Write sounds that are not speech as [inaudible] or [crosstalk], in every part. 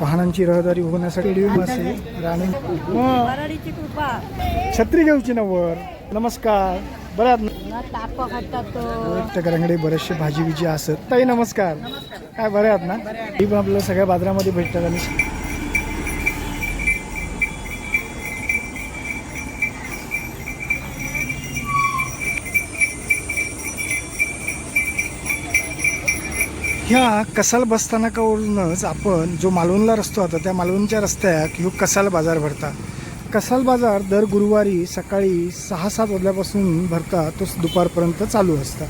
वाहनांची रहदारी होण्यासाठी राणे. छत्री घेऊची ना वर नमस्कार. बऱ्यात घराकडे बरेचसे भाजी बिजी असत. ताई नमस्कार. काय बरे आहात ना? ही पण आपल्याला सगळ्या बाजारामध्ये भेटतात आणि ह्या कसाल बसस्थानकावरूनच आपण जो मालवणला रस्तो होता त्या मालवणच्या रस्त्याक ह्यो कसाल बाजार भरता. कसाल बाजार दर गुरुवारी सकाळी सहा सात वाजल्यापासून भरता तो दुपारपर्यंत चालू असता.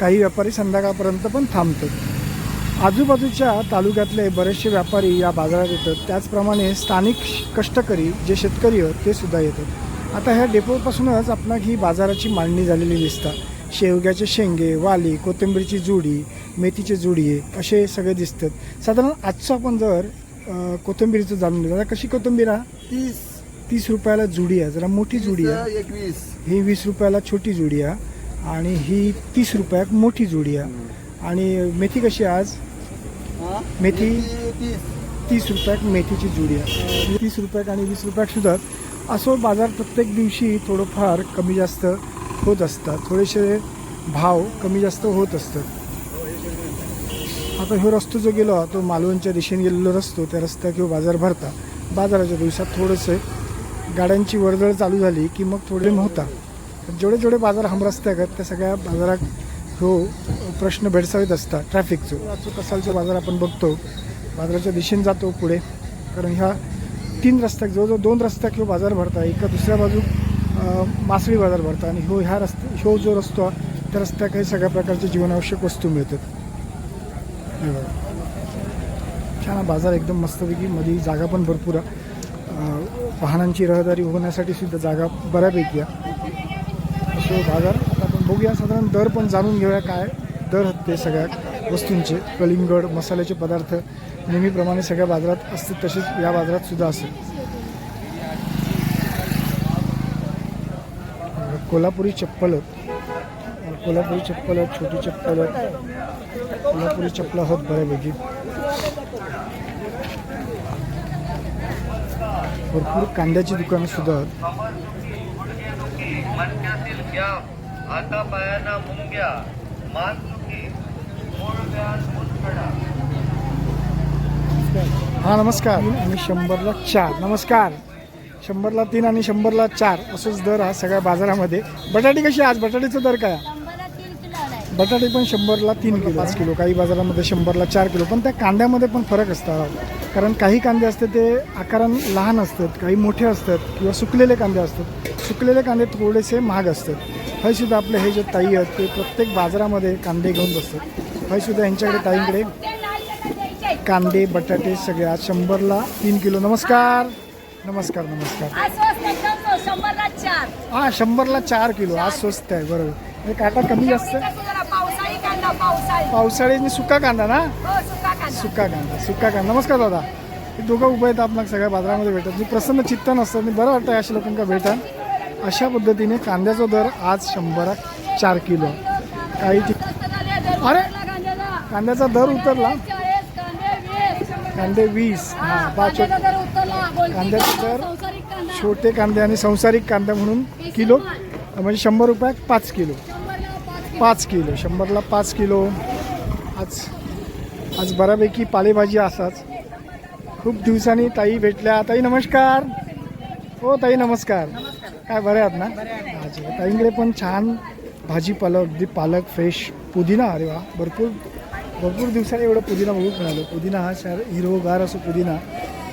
काही व्यापारी संध्याकाळपर्यंत पण थांबतात आजूबाजूच्या तालुक्यातले बरेचसे व्यापारी या बाजारात येतात. त्याचप्रमाणे स्थानिक कष्टकरी जे शेतकरी आहेत ते सुद्धा येतात. आता ह्या डेपोपासूनच आपणाक ही बाजाराची मांडणी झालेली दिसतात शेवग्याचे शेंगे वाली कोथिंबीरची जुडी मेथीचे जुडी असे सगळे दिसतात. साधारण आजचं आपण जर कोथिंबीरचं जाणून घेऊ कशी कोथिंबीर हा? तीस. तीस रुपयाला जुडी आहे. जरा मोठी जुडी आहे. एकवीस ही वीस रुपयाला छोटी जुडी आहे. आणि ही तीस रुपयाक मोठी जुडी आहे. आणि मेथी कशी आज? मेथी? तीस. रुपयाक मेथीची जुडी आहे. तीस रुपयाक आणि वीस रुपयाक सुद्धा. असो बाजार प्रत्येक दिवशी थोडंफार कमी जास्त होत असतात. थोडेसे भाव कमी जास्त होत असतात. आता ह्यो रस्तो जो गेलो तो मालवणच्या दिशेने गेलेलो रस्तो त्या रस्त्याक किंवा बाजार भरता बाजाराच्या दिवसात थोडंसं गाड्यांची वर्दळ चालू झाली की मग थोडे होता. जेवढे जेवढे बाजार हमरस्ते आहेत त्या सगळ्या बाजारात हो प्रश्न भेडसावत असतात ट्रॅफिकचं. आजचं कसालचं बाजार आपण बघतो. बाजाराच्या दिशेने जातो पुढे. कारण ह्या तीन रस्त्याक जवळजवळ दोन रस्त्या किंवा बाजार भरता. एका दुसऱ्या बाजू मासळी बाजार भरतो आणि ह्यो ह्या रस्ते ह्यो जो रस्तो त्या रस्त्या काही सगळ्या प्रकारच्या जीवनावश्यक वस्तू मिळतात. हे बघा. छान हा बाजार एकदम मस्तपैकी मध्ये जागा पण भरपूर आहे. वाहनांची रहदारी होण्यासाठी सुद्धा जागा बऱ्यापैकी आहे. असो बाजार आपण बघूया. साधारण दर पण जाणून घेऊया काय दर ते सगळ्या वस्तूंचे. कलिंगड मसाल्याचे पदार्थ नेहमीप्रमाणे सगळ्या बाजारात असतील तसेच या बाजारात सुद्धा असेल. कोल्हापुरी चप्पल कोल्हापुरी चप्पल आहेत छोटी चप्पल आहेत. कोल्हापुरी चप्पल आहेत बऱ्यापैकी. भरपूर कांद्याची दुकानं सुद्धा आहेत. हा नमस्कार. आणि शंभरला चार. नमस्कार. शंभरला तीन आणि शंभरला चार असंच दर हा सगळ्या बाजारामध्ये. बटाटी कशी आज बटाटीचा दर काय? आहे? बटाटे पण शंभरला तीन किलो पाच किलो. काही बाजारामध्ये शंभरला चार किलो. पण त्या कांद्यामध्ये पण फरक असतात कारण काही कांदे असतात ते आकारान लहान असतात काही मोठे असतात किंवा सुकलेले कांदे असतात. सुकलेले कांदे थोडेसे महाग असतात. हे सुद्धा आपले हे जे ताई आहेत ते प्रत्येक बाजारामध्ये कांदे घेऊन बसतात. हे सुद्धा यांच्याकडे ताईंकडे. कांदे बटाटे सगळे आज शंभरला तीन किलो. नमस्कार. नमस्कार नमस्कार. शंभरला चार. हा शंभरला चार किलो आज स्वस्त आहे बरोबर. म्हणजे काटा कमी जास्त? पावसाळी कांदा पावसाळी. पावसाळी आणि सुका कांदा ना? हो सुका कांदा. सुका कांदा सुका कांदा. नमस्कार दादा. हे दोघं उभे आहेत आपल्याला सगळ्या बाजारामध्ये भेटतात. मी प्रसन्न चित्त नसतं आणि बरं वाटतं अशा लोकांना भेटा अशा पद्धतीने कांद्याचा दर आज शंभरा चार किलो. काही ठिक अरे! कांद्याचा दर उतरला. कांदे वीस. हां पाच कांद्याचा दर छोटे कांदे आणि संसारिक कांदा म्हणून किलो म्हणजे शंभर रुपयात पाच किलो. पाच किलो. शंभरला पाच किलो. आज आज बऱ्यापैकी पालेभाजी असाच खूप दिवसांनी ताई भेटल्या. ताई नमस्कार. हो ताई नमस्कार. काय बरे आहात ना? अच्छा ताईंकडे पण छान भाजीपाला अगदी पालक फ्रेश पुदिना. अरे वा भरपूर भरपूर दिवसांनी एवढं पुदिना बघून मिळालं. पुदिना हा शहर हिरवगार असो पुदिना.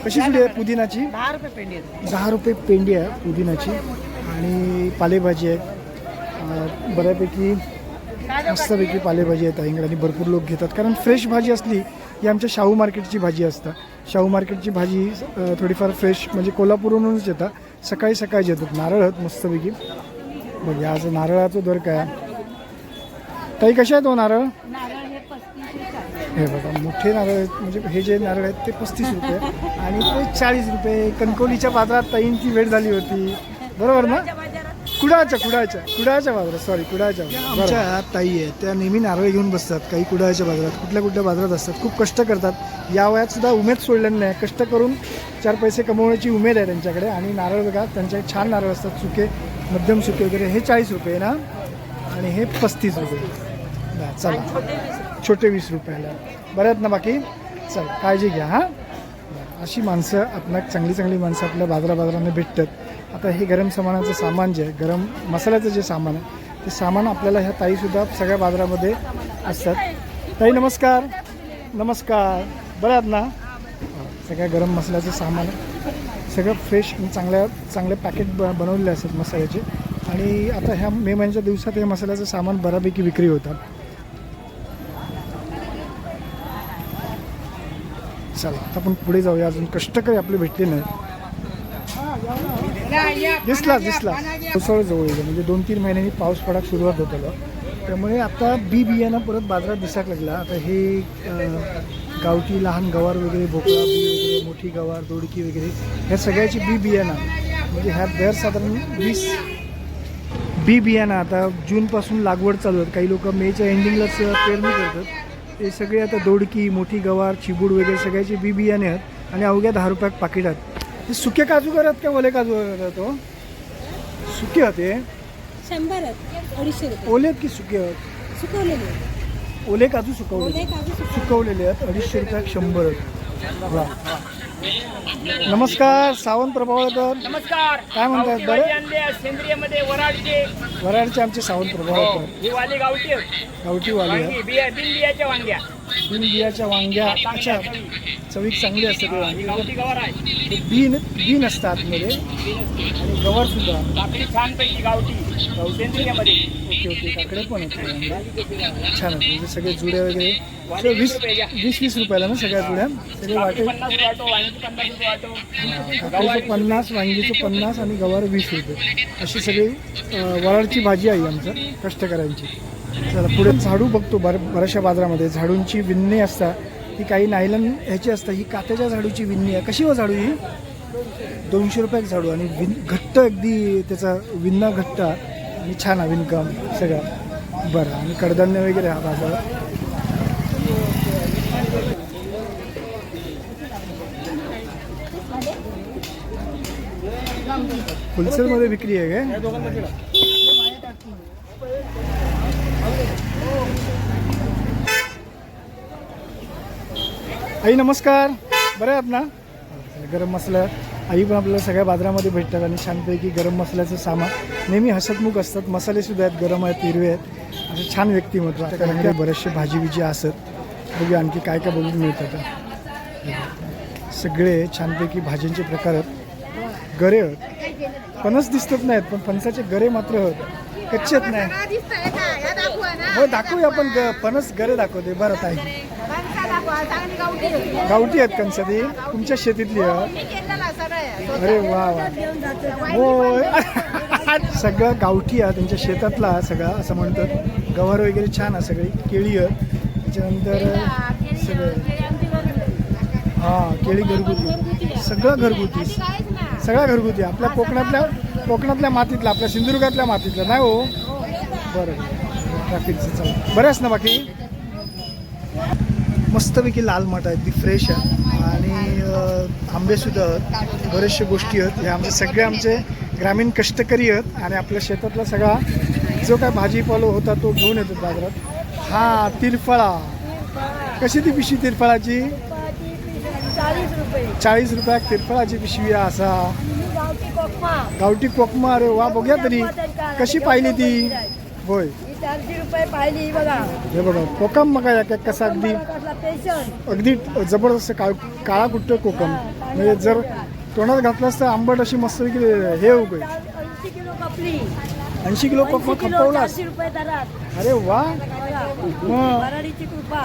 कशी जुडी आहे पुदिनाची? दहा रुपये पेंडी आहेत. दहा रुपये पेंडी आहे पुदिनाची आणि पालेभाजी आहे बऱ्यापैकी मस्तपैकी पालेभाजी आहेत ताईंकडे आणि भरपूर लोक घेतात. कारण फ्रेश भाजी असली ही आमच्या शाहू मार्केटची भाजी असतात शाहू मार्केटची भाजी थोडीफार फ्रेश म्हणजे कोल्हापूरहूनच येतात. सकाळी सकाळी येतात नारळ आहेत मस्तपैकी. बघा आज नारळाचा दर काय आहे? ताई कशा आहेत हो नारळ? हे. हे बघा मोठे नारळ आहेत. म्हणजे हे जे नारळ आहेत ते पस्तीस रुपये. आणि ते चाळीस रुपये कणकवलीच्या बाजारात ताईंची भेट झाली होती. बरोबर ना? कुडाळच्या कुडाळच्या कुडाळच्या बाजारात सॉरी कुडाळच्या आमच्या ताई आहेत. त्या नेहमी नारळ घेऊन बसतात काही कुडाळच्या बाजारात कुठल्या कुठल्या बाजारात असतात. खूप कष्ट करतात. या वयात सुद्धा उमेद सोडलेली नाही. कष्ट करून चार पैसे कमवण्याची उमेद आहे त्यांच्याकडे. आणि नारळ बघा त्यांच्याकडे छान नारळ असतात. सुके मध्यम सुके वगैरे. हे चाळीस रुपये ना? आणि हे पस्तीस रुपये. चला. छोटे वीस रुपयाला. बरं आहेत ना बाकी? चल काळजी घ्या हां? अशी माणसं आपल्या चांगली चांगली माणसं आपल्या बाजारा बाजाराने भेटतात. आता हे गरम सामानाचं सामान जे आहे गरम मसाल्याचं जे सामान आहे ते सामान आपल्याला ह्या ताईसुद्धा सगळ्या बाजारामध्ये असतात. ताई नमस्कार. नमस्कार. बरं आहेत ना? सगळ्या गरम मसाल्याचं सामान सगळं फ्रेश आणि चांगल्या चांगले पॅकेट ब बनवलेले असतात मसाल्याचे. आणि आता ह्या मे महिन्याच्या दिवसात हे मसाल्याचं सामान बऱ्यापैकी विक्री होतात. चला आता आपण पुढे जाऊया अजून कष्टकरी आपले भेटले नाही दिसला दिसला. पावसाळा जवळ येतो म्हणजे दोन तीन महिन्यांनी पाऊस पडायला सुरुवात होतो त्यामुळे आता बी बियाणं परत बाजारात दिसायला लागला. आता हे गावठी लहान गवार वगैरे भोकळा बी वगैरे मोठी गवार दोडकी वगैरे ह्या सगळ्याची बी बियाणं. म्हणजे ह्या दर साधारण वीस बी बियाणं आता जूनपासून लागवड चालू आहेत. काही लोक मेच्या एंडिंगलाच पेरणी करतात. ते सगळे आता दोडकी मोठी गवार चिबूड वगैरे सगळ्याचे बी बियाणे आहेत आणि अवघ्या दहा रुपयात पाकिट आहेत. हे सुके काजू करत का ओले काजू करत हो? सुके होते शंभर अडीचशे ओले आहेत की सुके आहेत? सुकवलेले ओले काजू सुकवले ओले काजू सुकवले सुकवलेले आहेत. अडीचशे रुपयात शंभर आहेत. वा. नमस्कार सावंत प्रभावळकर नमस्कार. काय म्हणतायत गावठी बरं? आहे, सेंद्रियमध्ये वराडचे. वराडचे आमचे सावंत प्रभावळकर ही वाली गावठी आहे. गावठी वाली आहेत वांगी बिया बिन बियाच्या वांग्या. बिन बियाच्या वांग्या. अच्छा चवीक चांगली असते ते ही वांगी गावठी गवार आहे. ते बीन बीन असतात आतमध्ये आणि गवार सुद्धा. काकडी छान पैकी गावठी. सेंद्रियमध्ये. Okay okay. काकडे पण वांगे. छान आहेत. म्हणजे सगळे जुड्या वगैरे. सगळे वीस वीस वीस रुपयाला ना सगळ्या जुड्या? सगळे वाटे. पन्नास वाटो वांगी. पन्नास पन्नास वांगीचं पन्नास आणि गवार वीस रुपये. अशी सगळी अं, वराळची भाजी आहे आमचं कष्टकऱ्यांची. चला पुढे झाडू बघतो बर बऱ्याचशा बाजारामध्ये. झाडूंची विन्ने असतात. ही काही नायलन ह्याची असतात. ही कात्याच्या झाडूची विणणी आहे. कशी हो झाडू ही? दोनशे रुपयात झाडू आणि विन घट्ट अगदी त्याचा विन्ना घट्ट. आणि छान आहे विणकाम सगळं. बरं आणि कडधान्य वगैरे हा बाजार होलसेलमध्ये विक्री आहे काय? आई नमस्कार. बरं आहात ना गरम मसाला. आई पण आपल्याला सगळ्या बाजारामध्ये भेटतात आणि छानपैकी गरम मसाल्याचं सामान. नेहमी हसतमुख असतात. मसाले सुद्धा आहेत गरम आहेत हिरवे आहेत. असे छान व्यक्तिमत्व. कारण बरेचसे भाजी बिजी असत बघूया आणखी काय काय बघून मिळतात सगळे छानपैकी भाज्यांचे प्रकार आहेत. गरे आहेत. फणस दिसत नाहीत पण फणसाचे गरे मात्र आहेत कच्चे आहेत नाही हो दाखवूया आपण ग- फणस गरे दाखवते. बरं ताई. गावठी आहेत कंस ती तुमच्या शेतीतली आहेत अरे वा वा. होय. [laughs] सगळं गावठी आहे. त्यांच्या शेतातला सगळं असं म्हणतात. गवार वगैरे छान आहे सगळी. केळी आहे. त्याच्यानंतर सगळं. हां केळी घरगुती. सगळं घरगुती. सगळ्या घरगुती आपल्या कोकणातल्या कोकणातल्या मातीतला आपल्या सिंधुदुर्गातल्या मातीतला नाही हो? बरं. ट्रॅफिकचं चला बरंच ना बाकी? मस्तपैकी लाल मठ आहेत ती फ्रेश आहे. आणि आंबेसुद्धा आहेत. बरेचशा गोष्टी आहेत. हे आमचे सगळे आमचे ग्रामीण कष्टकरी आहेत. आणि आपल्या शेतातला सगळा जो काय भाजीपालो होता तो घेऊन येतो बाजारात. हा तिरफळा. कशी ती पिशी तिरफळाची? चाळीस रुपये. चाळीस तिरफळाची पिशवी असा. गावठी कोकमा. गावठी कोकमा अरे वा बघूया तरी. कशी पाहिली ती? होय. ही चारशे रुपये पाहिली ही बघा. हे बघा कोकम मग काय कसा अगदी अगदी जबरदस्त काळ काळा कुट्ट कोकम म्हणजे जर तोंडात घातलं असतं आंबट अशी मस्त हे उग ऐंशी किलो कपली. ऐंशी किलो कोकम किलो चारशे रुपये दरात. अरे वा. बघा मग? वराडीची कृपा.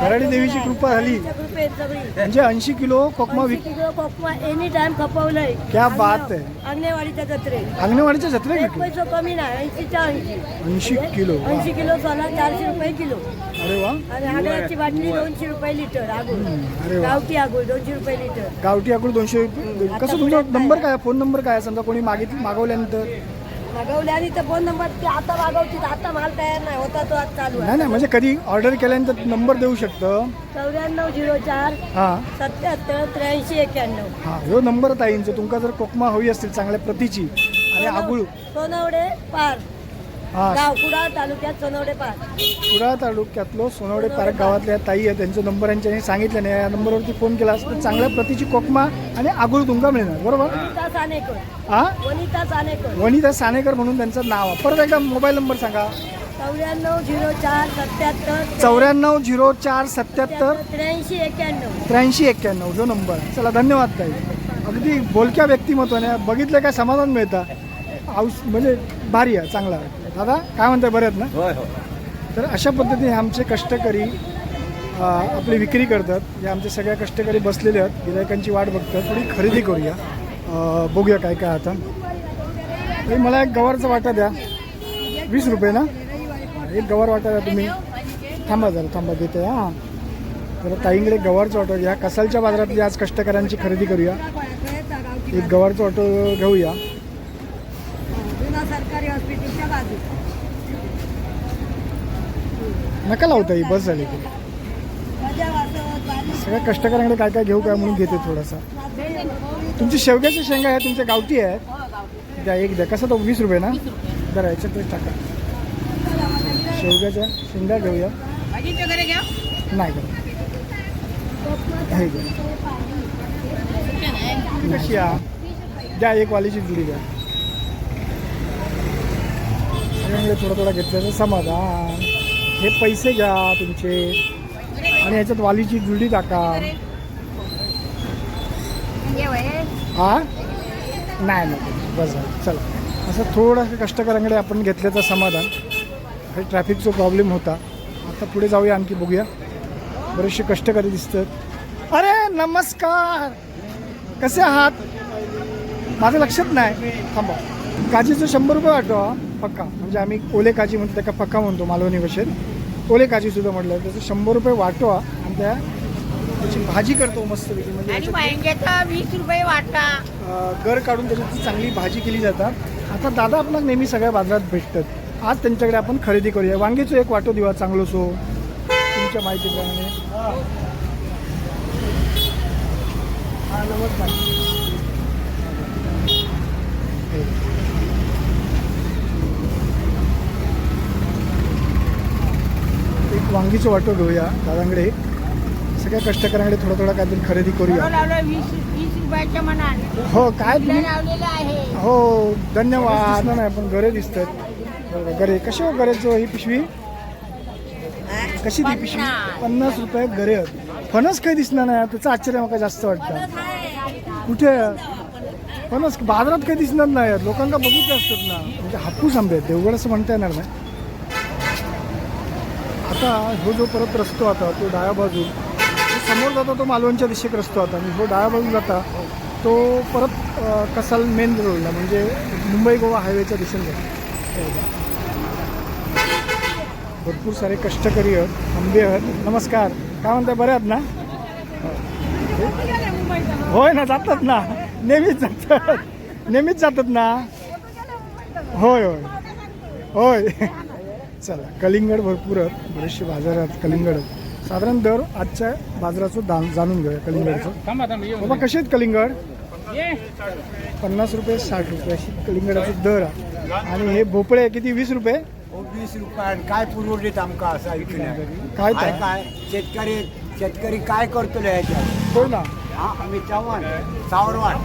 भराडी देवीची कृपा झाली. त्यांच्या कृपेत सगळी म्हणजे ऐंशी किलो कोकमा ऐंशी विक किलो कोकमा एनी टाइम खपवलंय. क्या बात आहे. अंगणेवाडीच्या जत्रेत अंगणवाडीच्या जत्रे एक विकले पैसो कमी नाही ऐंशीच्या ऐंशी. ऐंशी किलो वा. ऐंशी किलो सोला चारशे रुपये किलो. अरे वा. आणि बाटली दोनशे रुपये लिटर आगुळ. अरे वा. गावठी आगुळ दोनशे रुपये लिटर. गावठी आकडून दोनशे रुपये कसं तुमचा नंबर काय? फोन नंबर काय? समजा कोणी मागित मागवल्यानंतर? मागवले आणि ते फोन नंबर ते आता मागवतील. आता माल तयार नाही. होता तो आज चालू नाही आहे. नाही म्हणजे कधी ऑर्डर केल्यानंतर नंबर देऊ शकतं. चौऱ्याण्णव झिरो चार हां. सत्याहत्तर त्र्याऐंशी एक्क्याण्णव. हां ह्यो नंबर ताईंचा. तुमका जर कोकमा हवी असतील चांगल्या प्रतीची. आणि आगुळ. सोनवडे पार. हां. गाव कुडाळ तालुक्यात सोनवडे पार कुडाळ तालुक्यातलो सोनवडे पार्क गावातल्या ताई आहे त्यांचा नंबर यांच्याने सांगितलं नाही. या नंबरवरती फोन केला तर चांगल्या प्रतीची कोकमा आणि आगुळ तुमका मिळणार. बरोबर? वनिता सानेकर. हां? वनिता सानेकर. वनिता सानेकर म्हणून त्यांचं नाव आहे. परत एकदा मोबाईल नंबर सांगा. चौऱ्याण्णव झिरो चार सत्याहत्तर चौऱ्याण्णव झिरो चार सत्याहत्तर त्र्याऐंशी एक्क्याण्णव. त्र्याऐंशी एक्क्याण्णव. जो नंबर आहे. चला धन्यवाद ताई. अगदी बोलक्या व्यक्तिमत्वाने बघितलं काय समाधान मिळतं. औष म्हणजे भारी आहे चांगला आहे. दादा काय म्हणताय बरे आहेत ना? होय हो तर अशा पद्धतीने आमचे कष्टकरी अ, आपली विक्री करतात. हे आमचे सगळ्या कष्टकरी बसलेले आहेत. गिरायकांची वाट बघतात. थोडी खरेदी करूया. अ, बघूया काय काय आता. तरी मला एक गवारचा वाटा द्या. वीस रुपये ना? एक गवार वाटा द्या तुम्ही. थांबा जरा थांबा देते हां. तर ताईंकडे गवारचा ऑटो घ्या. कसालच्या बाजारातली आज कष्टकऱ्यांची खरेदी करूया. एक गवारचा ऑटो घेऊया. नका लावता ही बस झाली की. सगळ्या कष्टकऱ्यांकडे काय काय घेऊ काय म्हणून घेते थोडासा. तुमची शेवग्याच्या शेंगा आहे तुमच्या गावठी आहेत. द्या एक द्या. कसं तो वीस रुपये ना? जरा याच्यातच टाका. शेवग्याच्या शेंगा घेऊया. नाही का घ्या. कशी या द्या एक वालीची जुडी द्या थोडा थोडं थोडं घेतल्याचं समाधान. हे पैसे घ्या तुमचे. आणि याच्यात वालीची जुडी टाका. हा? नाही नाही बस चला. असं थोडंसं कष्टकऱ्यांकडे आपण घेतल्याचं समाधान. हे ट्रॅफिकचा प्रॉब्लेम होता. आता पुढे जाऊया आणखी बघूया. बरेचसे कष्टकरी दिसतात. अरे नमस्कार. कसे आहात? माझं लक्षात नाही. थांबा. काजीचं शंभर रुपये वाटतो पक्का. म्हणजे आम्ही ओले काजी म्हणतो त्याका पक्का म्हणतो मालवणी भाषेत ओले काजी सुद्धा म्हटलं त्याचं शंभर रुपये वाटवा आणि त्या त्याची भाजी करतो मस्तपैकी म्हणजे वांग्याचा वीस रुपये वाटा. गर काढून त्याची चांगली भाजी केली जातात. आता दादा आपल्याला नेहमी सगळ्या बाजारात भेटतात. आज त्यांच्याकडे आपण खरेदी करूया. वांग्याचं एक वाटो दिवा चांगलं सो. तुमच्या माहितीप्रमाणे. हा, नमस्कार. वांगीचं वाटो घेऊया दादांकडे. सगळ्या कष्टकऱ्यांकडे थोडं थोडं काहीतरी खरेदी करूया. हो काय हो धन्यवाद. नाही आपण गरे दिसतात. गरे कसे हो गरेचं ही पिशवी? कशी ती पिशवी? पन्नास. रुपये गरे फणस काही दिसणार नाही त्याचं आश्चर्य मला जास्त वाटतं. कुठे? फणस बाजारात काही दिसणार नाही. लोकांना बघितले असतात ना. म्हणजे हापूस आंबे देवगड असं म्हणता येणार नाही. आता हो जो परत रस्तो आता तो डाव्या बाजू समोर जातो तो मालवणच्या दिशेक रस्तो आता. आणि हो डाव्या बाजू जाता तो परत कसाल मेन रोडला म्हणजे मुंबई गोवा हायवेच्या दिशेने जातो. भरपूर सारे कष्टकरी आहेत आंबे आहेत. नमस्कार. काय म्हणताय बरे आहेत ना? होय ना जातात ना. नेहमीच जातात. नेहमीच जातात ना. होय होय. होय. चला कलिंगड भरपूर आहेत बरेचसे बाजार आहेत कलिंगड. आहेत साधारण दर आजच्या बाजाराचं दान जाणून घेऊया कलिंगडचं. बाबा कसे आहेत कलिंगड? पन्नास रुपये साठ रुपये अशी कलिंगडाचा दर आहे. आणि हे भोपळे किती? वीस रुपये? वीस रुपयान काय पुरवलीत आमका असं काय काय शेतकरी शेतकरी काय करतो याच्यात होय ना. हा आम्ही चव्हाण सावरवाड.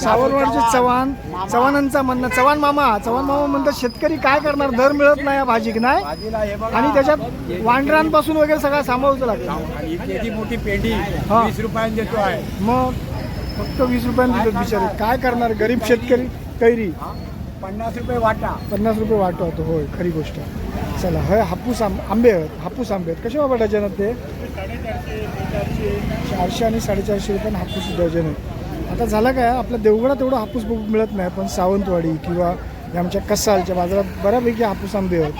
सावरवाडचे चव्हाण चव्हाणांचा म्हणणं चव्हाण मामा चव्हाण मामा म्हणतात शेतकरी काय करणार? दर मिळत नाही या भाजीक नाही? हे आणि त्याच्यात वांढरांपासून वगैरे सगळं सांभाळायचं लागतं. मोठी पेंडी. वीस रुपयाने देतो आहे. मग फक्त वीस रुपयांनी देतात बिचारे. काय करणार? गरीब शेतकरी कैरी? पन्नास रुपये वाटा. पन्नास रुपये वाटो होतो होय खरी गोष्ट. चला हे हापूस आंब आंबे आहेत हापूस आंबे आहेत. कसे बाबा डझन आहेत ते? चारशे आणि साडेचारशे रुपये हापूस डझन आहे आता झालं काय आपल्या देवगडात तेवढं हापूस बघू मिळत नाही पण सावंतवाडी किंवा या आमच्या कसालच्या बाजारात बऱ्यापैकी हापूस आंबे आहेत.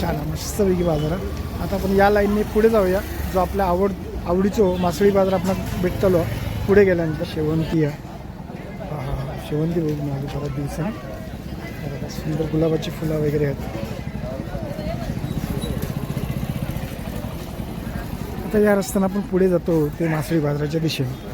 छान आहे मस्तपैकी बाजारात आता आपण या लाईनने पुढे जाऊया. जो आपल्या आवड आवडीचो मासळी बाजार आपण भेटतलो पुढे गेल्यानंतर शेवंती आहे. हा, हा, शेवंती बघून आली परत दिवसांनी. सुंदर गुलाबाची फुलं वगैरे आहेत. आता या रस्त्यानं आपण पुढे जातो ते मासळी बाजाराच्या दिशेने.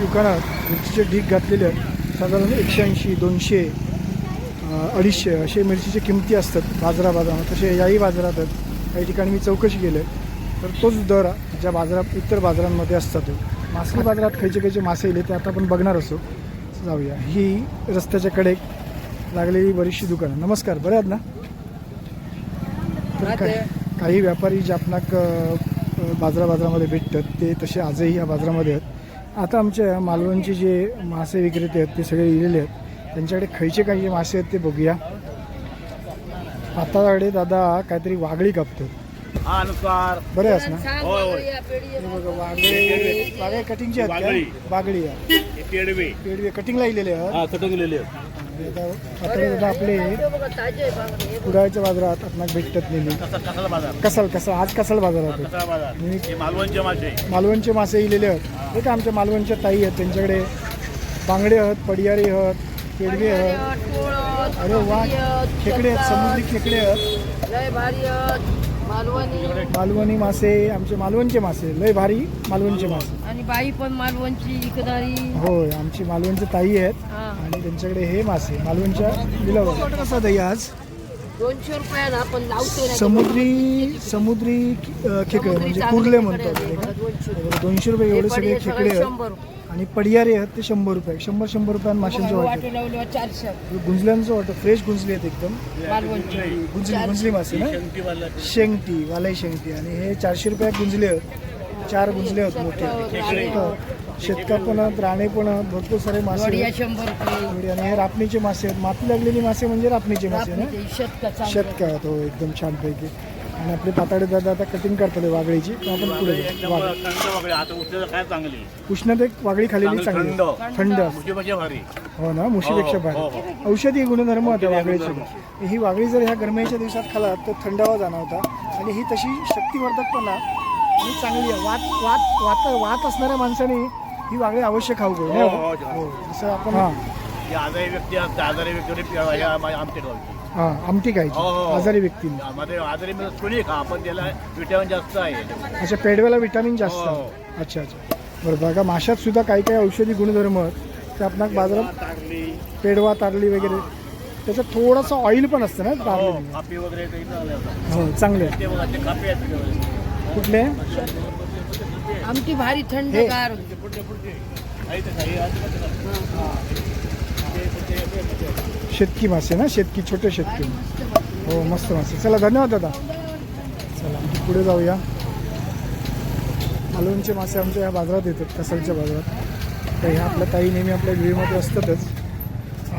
दुकानात मिरचीचे ढीक घातलेले आहेत. साधारण एकशे ऐंशी दोनशे अडीचशे असे मिरचीचे किमती असतात बाजारा बाजारात तसे याही बाजारात आहेत. काही ठिकाणी मी चौकशी केली. तर तोच दर ज्या बाजारात इतर बाजारांमध्ये असतात. मासळी बाजारात खयचे खयचे मासे येले ते आता आपण बघणार असो. जाऊया. ही रस्त्याच्या कडेक लागलेली बरीचशी दुकानं. नमस्कार. बरे आहेत ना? तर काही काही व्यापारी जे आपणाक बाजारा बाजारामध्ये भेटतात ते तसे आजही या बाजारामध्ये आहेत. आता आमच्या मालवणचे जे मासे विक्रेते आहेत ते सगळे इलेले आहेत. त्यांच्याकडे खयचे काही जे मासे आहेत ते बघूया. आताकडे दादा काहीतरी वागळी हा नमस्कार बरे आहेस ना? होय होय. हे बघा वागळे वागळे कटिंगचे आहेत वागळी. का? वागळी. आहे. हे पेडवे पेडवे कटिंगला इलेले आहेत. हा आता आता दादा आपले कुडाळच्या बाजारात आपणाक भेटतात नेहमी. कसा कसाला बाजार? कसाल कसा? आज कसाल बाजारात आहे. कसाला बाजार? मी- हे मालवणचे मासे. मालवणचे मासे इलेले आहेत. हे. का आमच्या मालवणच्या ताई आहेत? त्यांच्याकडे बांगडे आहेत पडियारी आहेत पेडवे आहेत. अरे वा खेकडे आहेत समुद्री खेकडे आहेत लय भारी. मालवणी मालवणी मासे आमचे मालवणचे मासे लय भारी मालवणचे मासे आणि बाई पण मालवणची विकणारी होय आमची मालवणचे ताई आहेत हा. आणि त्यांच्याकडे हे मासे मालवणच्या लिलाव कसा दही आज दोनशे रुपयाला लावतो. समुद्री समुद्री खेकडे म्हणजे कुर्ले म्हणतो चांगले आपण, खेकडे नाही आहेत, का? दोनशे रुपये एवढे सगळे हे खेकडे आहेत. आणि पडियारे आहेत ते शंभर रुपये. शंभर शंभर रुपयात माशांचे वाटत वाटू लावले चारशे. गुंजल्यांचं वाटत फ्रेश गुंजले आहेत एकदम. मालवणची. गुंजली गुंजली मासे ना शेंगटी वालाई शेंगटी आणि हे चारशे रुपयात गुंजले आहेत. चार गुंजले आहेत मोठे. शेतका पण आहेत राणे पण आहेत. भरपूर सारे मासे आणि हे रापणीचे मासे आहेत. माती लागलेली मासे म्हणजे रापणीचे मासे ना आपली शेतका चांगली. शेतका आहेत. हो एकदम छानपैकी. आणि आपले पाताडे दादा आता कटिंग करतले वागळीची आपण पुढे जाऊ. उष्णतेत वागळी खाल्लेली चांगली? थंड. भारी. हो ना मुशीपेक्षा हो, हो, भारी औषधी गुणधर्म होते वागळीचे ही वागळी जर ह्या गरमीच्या दिवसात खाला तर थंडावा जाणवता. आणि ही तशी शक्तिवर्धक पण आहे. आणि चांगली आहे. वात वात वात वात असणाऱ्या माणसाने ही वागळी अवश्य खाऊ हो, हो, हो. हो. जसं आपण हां हे आजारी व्यक्ती असते. आजारी व्यक्ती आमचे गावचे हां आमटी हो, खायची हो. आजारी व्यक्तीने मध्ये आजारी कोणी खा पण त्याला विटॅमिन जास्त आहे अच्छा पेडव्याला विटामिन जास्त हो. आहे. अच्छा अच्छा बरं बघा माशात सुद्धा काही काही औषधी गुणधर्म आहेत ते आपणाक बाजारात तारली पेडवा तारली वगैरे त्याच्यात थोडंसं ऑइल पण असतं ना हो तारली कापी वगैरे काही चांगले असतात. हो चांगले आहे. ते बघा ते कापी आहेत तिकडे. कुठले आमटी भारी थंडगार आहे ते काही आहे ते बघा. शेतकी मासे ना शेतकी छोटे शेतकी. हो मस्त मासे. चला धन्यवाद दादा. चला पुढे जाऊया. मालवणचे मासे आमच्या या बाजारात येतात कसलच्या बाजारात. तर ह्या आपल्या ताई नेहमी आपल्या व्हिडिओमध्ये असतातच.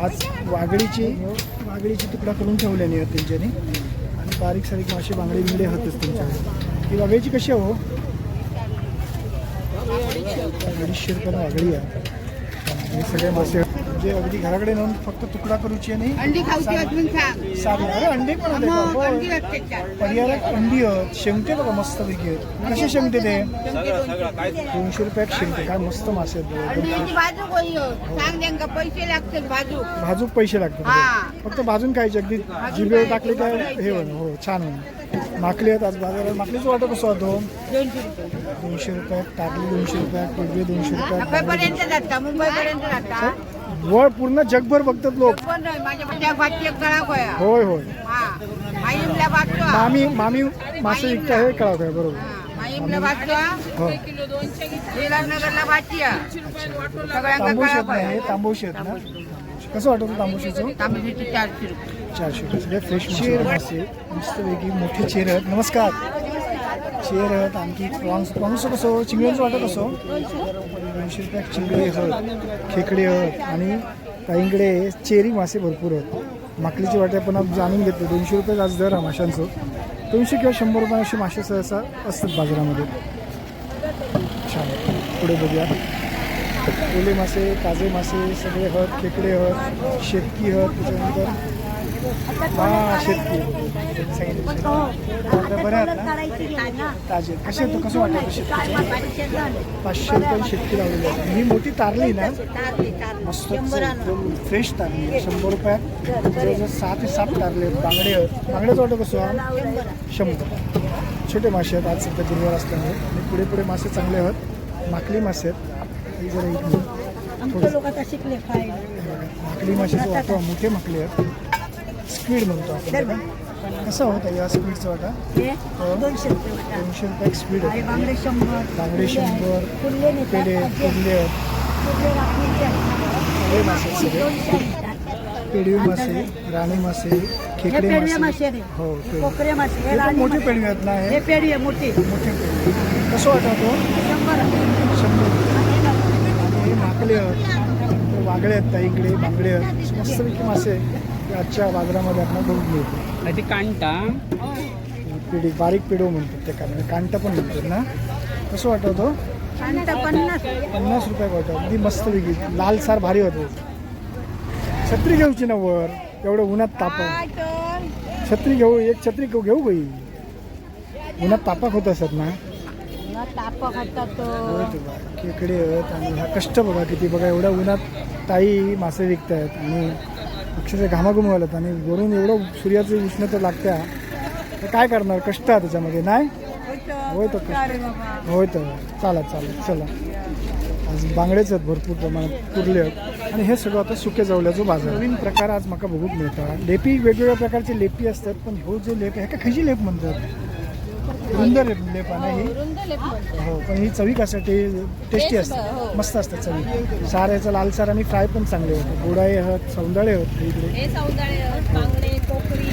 आज वागळीची वागळीची तुकडा करून ठेवलेली आहेत त्यांच्यानी. आणि बारीक सारीक मासे बांगडे बिंगडे होतच त्यांच्याकडे. ही वागळीची कशी आहे हो? अडीचशे रुपयाला वागळी आहे. हे सगळे मासे म्हणजे अगदी घराकडे नेऊन फक्त तुकडा करूची आणि अंडी खाऊची अजून सांग साधी अरे अंडे पण होते का? मग होय. अंडी असते चार. पर्यायात अंडी आहेत. शेंगटे बघा मस्त पैकी आहेत. कसे शेंगटे ते? दोनशे रुपयात शेंगटे काय? मस्त मासे आहेत बघा, एकदम अंडीची भाजू कोणी सांग त्यांना पैसे लागतील भाजू भाजूक पैसे लागतात हा. फक्त भाजून खायचे अगदी जिभेवर टाकले काय हे होणं हो छान होणं माकली आहेत आज बाजारात. माकलीचं वाटत कसं होतो? दोनशे रुपये. दोनशे रुपयात टाकली दोनशे रुपयात दोनशे रुपयात. मुंबईपर्यंत जाता मुंबईपर्यंत जाता वळ पूर्ण जगभर बघतात लोक. पण नाही माझ्या एक होय होय. हा माईमला मामी मामी मासे विकता हे कळा काय बरोबर. माईमला भाजतो हो. श्रीरामनगरला सगळ्यांना ना खोया हे आहेत ना? कसं वाटतं तांबूशीचं तांबडीची चारशे रुपये. चारशे रुपये सगळे फ्रेश चेर मासे मस्तपैकी मोठे चेर आहेत. नमस्कार. चेर आहेत आणखी प्रॉन्स प्रॉन्स कसं? चिंगड्यांचं वाटत कसं दोनशे रुपयात चिंगडे आहेत खेकडे आहेत आणि काहींकडे चेरी मासे भरपूर आहेत. माकडीची वाटे आपण आज जाणून घेतले. दोनशे रुपये आज दर आहे माशांचं. दोनशे किंवा शंभर रुपये असे मासे सहसा असतात बाजारामध्ये. छान. पुढे बघूया. ओले मासे ताजे मासे सगळे हत खेकडे हत शेतकी हत त्याच्यानंतर हा शेतकी त्यांनी सांगितलं. आता बरे आहात ना ताजे कसे तो कसं वाटतं पाचशे रुपये शेतकी लावलेली आहे ही मोठी तारली ना मस्त एकदम फ्रेश तारली शंभर रुपयात जवळजवळ सहा ते सात तारले आहेत. बांगडे आहेत. बांगड्याचं वाटतं कसं? शंभर. छोटे मासे आहेत. आज सध्या गुरुवार असल्यामुळे. आणि पुढे पुढे मासे चांगले आहेत. माकली मासे आहेत. जरा इकडे माकली माशाचं वाटा मोठे माकले आहेत. स्क्वीड म्हणतो आपण. कसं होतं या स्क्वीडचं वाटा? दोनशे रुपये वाटा. दोनशे रुपये एक स्पीड आहे बांगडे शंभर. बांगडे शंभर पेढे कुर्ले. सगळे मासे सगळे. पेडवी मासे राणी मासे खेकडे पेडवे मासे. हो पेडवे. कोकरे मासे. मोठे. पेडवे आहेत ना हे? पेडवे मोठे. मोठे पेडवे कसं वाटतो शंभर शंभर. आणि हे माकले आहेत. ते वागळे आहेत इकडे बांगडे आहेत. मस्तपैकी मासे आजच्या बाजारामध्ये आपल्याला बघून मिळते ती कांटा. पिढी बारीक पिढो म्हणतात त्या कारण कांटा पण म्हणतात ना. कसं वाटतो त्या पन्नास. पन्नास रुपये वाटत. अगदी मस्त वेगळी लाल सार भारी होते. छत्री घेऊची ना वर? एवढं उन्हात ताप. छत्री घेऊ एक छत्री घेऊ घेऊ बाई. उन्हात तापाक होत असत ना? ते आहेत आणि हा कष्ट बघा किती. बघा एवढ्या उन्हात ताई मासे विकत आहेत आणि अक्षरशः घामाघूम व्हायला आणि वरून एवढं सूर्याची उष्णता लागत्या. तर काय करणार? कष्ट आहे त्याच्यामध्ये नाही? होय तर कष्ट. होय तर चालत चालत चला. आज बांगडेच आहेत भरपूर प्रमाणात पुरले आहेत. आणि हे सगळं आता सुके जवल्याचं बाजार. नवीन प्रकार आज म्हाका बघूक मिळता लेपी वेगवेगळ्या प्रकारचे लेपी असतात पण ह्यो जे लेप आहे का खयची लेप म्हणतात? रुंद लेप लेप आहे. ही हो पण ही चवी कशासाठी? टेस्टी असते. मस्त असतात चवी. सार याचं लाल सार आणि फ्राय पण चांगले होते. गोडाई आहेत सौंदाळे होते इकडे. हे सौंदाळे बांगडे कोकरी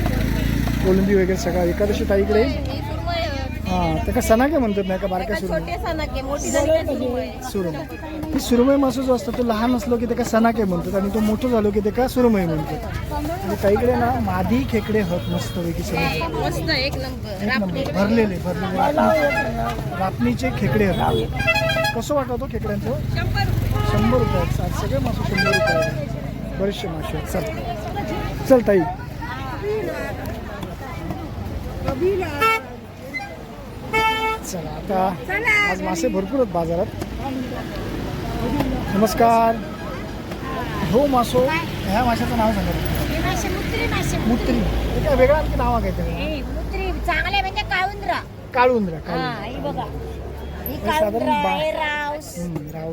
कोलंबी वगैरे सगळं. एकादशी ताईकडे हां त्याका सणाके म्हणतात नाही का? बारक्या सुरमई. छोटे सणाके मोठी झाली का सुरमई? सुरमई. ही सुरमई मासो जो असतो तो लहान असलो की त्याका सणाके म्हणतात आणि तो मोठं झालो की त्याका सुरमई म्हणतात. आणि ताईकडे ना मादी खेकडे होत मस्त पैकी सगळे मस्त एक नंबर. एक नंबर. भरलेले भरलेले. रापणी- रापणीचे खेकडे आहेत कसं वाटतो खेकड्यांचं? शंभर रुपये. आहेत. आज सगळे मासे शंभर रुपये आहेत. बरेचसे मासे आहेत. चल. चल ताई. चला आता आज मासे भरपूर आहेत बाजारात. नमस्कार. हो मासो ह्या माशाचं नाव सांगा. मुत्री हे काय वेगळं आणखी नाव आहे काहीतरी चांगले म्हणजे काळुंद्रा. काळुंद्रा बघा. ही हे हे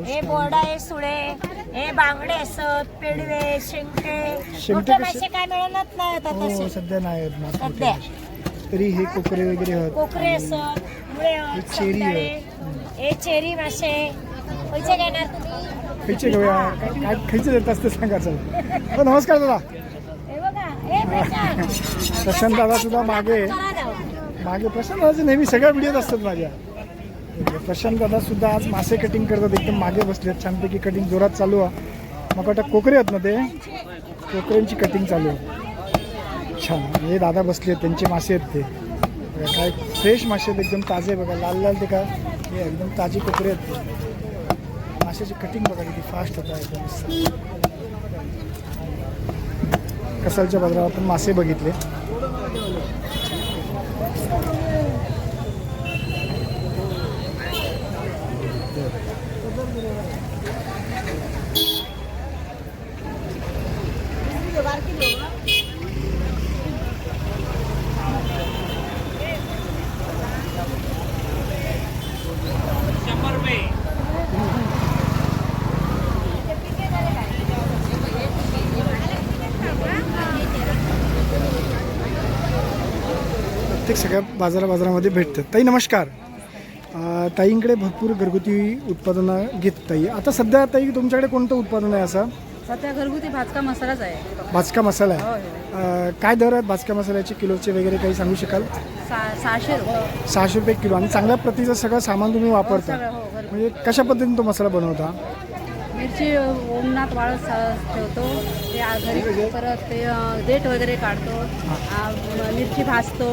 हे बोर्डा हे सुळे हे बांगडे असत पेडवे शेंगटे मोठे? मासे काय मिळणार नाही आता हो सध्या नाही सध्या. तरी हे कोकरे वगैरे कोकरे असत चेरी आहे. हे चेरी मासे. पैसे घेणार तुम्ही? खायचे घेऊया. काय खायचे देत असते सांगा चल. हो नमस्कार दादा. हे बघा हे प्रशांत. दादा सुद्धा मागे. मागे प्रशांत दादाचे नेहमी सगळ्या व्हिडिओत असतात माझ्या. प्रशांत दादा सुद्धा आज मासे कटिंग करतात एकदम मागे बसलेत. छानपैकी कटिंग जोरात चालू आहे. मग वाटतं कोकरे आहेत ना ते? कोकऱ्यांची कटिंग चालू आहे. छान. हे दादा बसले आहेत त्यांचे मासे आहेत ते. बघा, काय फ्रेश मासे आहेत एकदम ताजे बघा लाल लाल ते का हे एकदम ताजी कोकरे आहेत. माशाची कटिंग बघा किती फास्ट होता एकदम कसालच्या बाजारात आपण मासे बघितले. प्रत्येक सगळ्या बाजारा बाजारामध्ये भेटतात. ताई नमस्कार. ताईंकडे भरपूर घरगुती उत्पादनं घेत ताई. आता सध्या ताई तुमच्याकडे कोणतं उत्पादन आहे असं? सध्या घरगुती भाजका मसालाच आहे. भाजका मसाला आहे. काय दर आहेत भाजका मसाल्याचे? किलोचे वगैरे काही सांगू शकाल? सहाशे रुपये. सहाशे रुपये किलो. आणि चांगल्या प्रतीचं सगळं सामान तुम्ही वापरता. सगळं हो. म्हणजे कशा पद्धतीने तो मसाला बनवता? मिरची उन्हात वाळत ठेवतो ते घरी परत ते देठ वगैरे काढतो मिरची भाजतो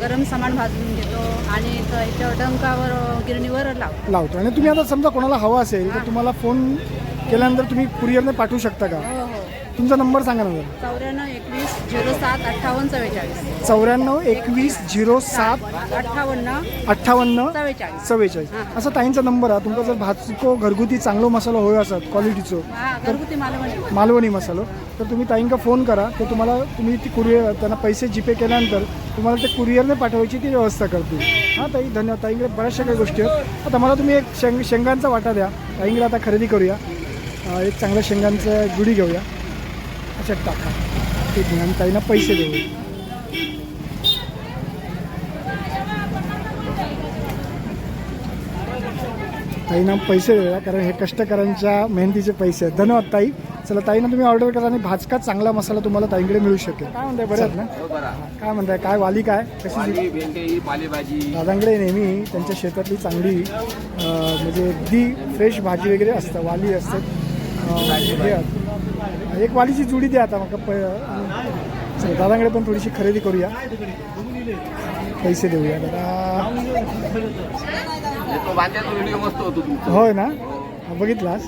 गरम सामान भाजून घेतो आणि त- याच्यावर डंकावर गिरणीवर लावतो. लावतो. आणि तुम्ही आता समजा कोणाला हवा असेल तर तुम्हाला फोन केल्यानंतर तुम्ही कुरिअरने पाठवू शकता का? हो तुमचा नंबर सांगा ना जरा. चौऱ्याण्णव एकवीस झिरो सात अठ्ठावन्न चव्वेचाळीस. चौऱ्याण्णव एकवीस झिरो सात अठ्ठावन्न अठ्ठावन्न चव्वेचाळीस. चव्वेचाळीस. असा ताईंचा नंबर आहे तुमचा जर भाजको घरगुती चांगलो मसाला होय असत क्वालिटीचो हा घरगुती मालवण. मालवणी मसालो तर तुम्ही ताईंका फोन करा. तर तुम्हाला तुम्ही ती कुरिअर त्यांना पैसे जीपे केल्यानंतर तुम्हाला ते कुरिअरने पाठवायची ती व्यवस्था करतील. हां ताई धन्यवाद. ताईंकडे बऱ्याचशा काही गोष्टी आहेत. आता मला तुम्ही एक शेंग शेंगांचा वाटा द्या. ताईंकडे आता खरेदी करूया. अं, एक चांगल्या शेंगांचं जुडी घेऊया. अच्छा टाका. ठीक आहे आणि ताईंना पैसे देऊ ताईंना पैसे देऊया कारण हे कष्टकऱ्यांच्या मेहनतीचे पैसे आहेत. धन्यवाद ताई. चला ताईंना तुम्ही ऑर्डर करा आणि भाजका चांगला मसाला तुम्हाला ताईंकडे मिळू शकेल. काय म्हणताय बरं आहेत ना? काय म्हणताय काय वाली काय? कशी दादांकडे नेहमी त्यांच्या शेतातली चांगली म्हणजे अगदी फ्रेश भाजी वगैरे असतं वाली असतं. एक वालीची जुडी द्या आता मग दादांकडे पण थोडीशी खरेदी करूया. पैसे देऊया तुमचा होय ना? बघितलास?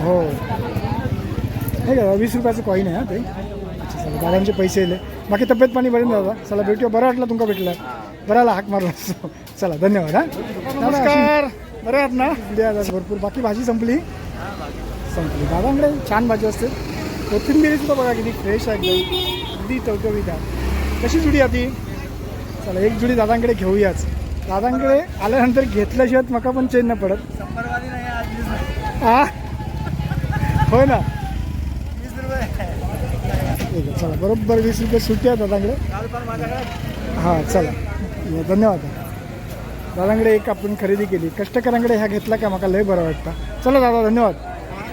हो. नाही का वीस रुपयाचं कॉईन आहे ते. अच्छा चला दादांचे पैसे येले बाकी तब्येत पाणी बरे ना दादा? चला भेटूया. बरं वाटलं तुमका भेटला बरं आला हाक मारला. चला धन्यवाद हा. नमस्कार. बरे आहात ना? द्या दादा भरपूर. बाकी भाजी संपली. संपली. दादांकडे छान भाजी असते. कोथिंबीर सुद्धा बघा किती फ्रेश आहे एकदम. अगदी टवटवीत आहे. कशी जुडी आहे ती? चला एक जुडी दादांकडे घेऊयाच. दादांकडे आल्यानंतर घेतल्याशिवाय मका पण चेन न पडत. हा होय ना ठीक आहे चला बरोबर वीस रुपये सुट्टी आहे दादांकडे. हां चला. या, धन्यवाद. दादांकडे एक आपण खरेदी केली. कष्टकऱ्यांकडे ह्या घेतला का? मला लय बरं वाटतं. चला दादा धन्यवाद.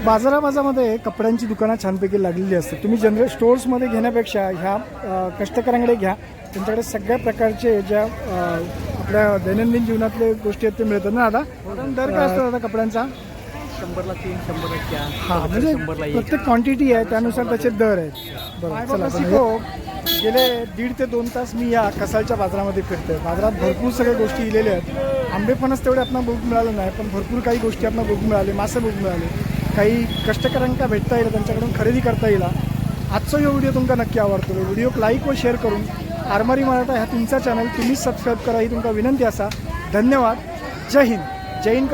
बाजाराबाजामध्ये कपड्यांची दुकानं छानपैकी लागलेली असतात. तुम्ही जनरल स्टोर्समध्ये घेण्यापेक्षा ह्या कष्टकऱ्यांकडे घ्या. त्यांच्याकडे सगळ्या प्रकारचे ज्या आपल्या दैनंदिन जीवनातले गोष्टी आहेत ते मिळतात ना दादा? दर काय असतो दादा कपड्यांचा? शंभरला तीन शंभर हा म्हणजे प्रत्येक क्वांटिटी आहे त्यानुसार त्याचे दर आहेत. बरं चला आता हे- गेले दीड ते दोन तास मी या कसालच्या बाजारामध्ये फिरतोय. बाजारात भरपूर सगळ्या गोष्टी इलेल्या आहेत. आंबे फणस तेवढे आपल्याला बघूक मिळालं नाही पण भरपूर काही गोष्टी आपल्याला बघूक मिळाले मासे बघूक मिळाले. काही कष्टकऱ्यांका भेटता येईल त्यांच्याकडून खरेदी करता येईल आजचा हा व्हिडिओ तुमकां नक्की आवडतो. व्हिडिओ लाईक व शेअर करून आरमारी मराठा ह्या तुमचा चॅनल तुम्हीच सबस्क्राईब करा ही तुमकां विनंती असा. धन्यवाद. जय हिंद. जय हिंद.